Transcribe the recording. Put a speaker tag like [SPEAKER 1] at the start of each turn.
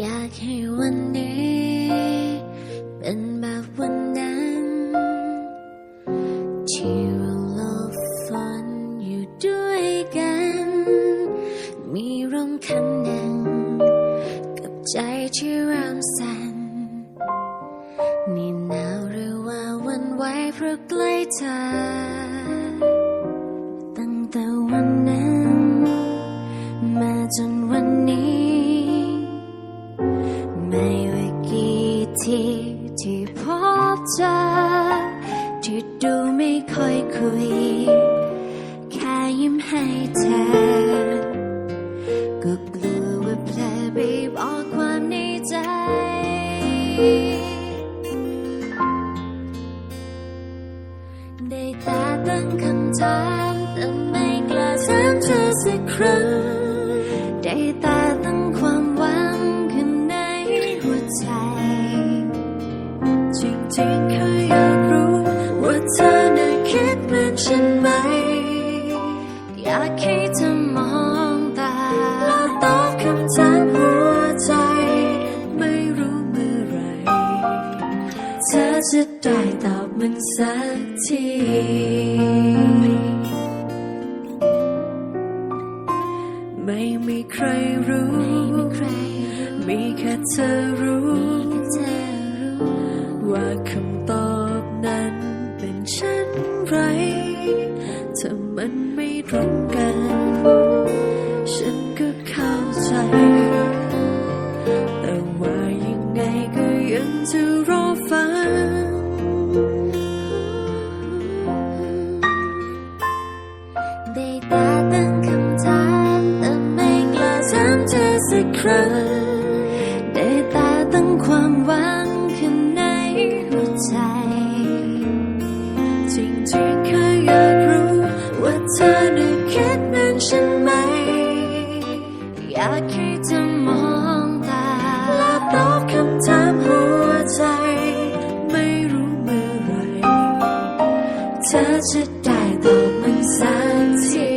[SPEAKER 1] อยากให้วันนี้ เป็นแบบวันนั้นที่เราลบฝันอยู่ด้วยกัน มีร่มคันหนึ่งกับใจที่รำสันนี่หนาวหรือว่าวันไหวเพราะใกล้เธอ จอที่ดูไม่ค่อยคุย แค่ยิ้มให้เธอก็กลัวว่าเพลไปบอกความในใจ ได้แต่ตั้งคำถามแต่ไม่กล้าถามเธอสักครั้ง จะได้ตอบมันสักที
[SPEAKER 2] ไม่มีใครรู้ มีแค่เธอรู้ ว่าคำตอบนั้นเป็นเช่นไรถ้ามันไม่ตรงกัน ฉันก็เข้าใจ แต่ว่ายังไงก็ยังจะรอฟัง
[SPEAKER 1] สักครั้งได้แต่ตั้งความหวังข้างในหัวใจ
[SPEAKER 2] จริงๆแค่อยากรู้ว่าเธอน่ะคิดเหมือนฉันไหม
[SPEAKER 1] อยากให้เธอมองตา
[SPEAKER 2] และตอบคำถามหัวใจ ไม่รู้เมื่อไรเธอจะได้ตอบมันสักที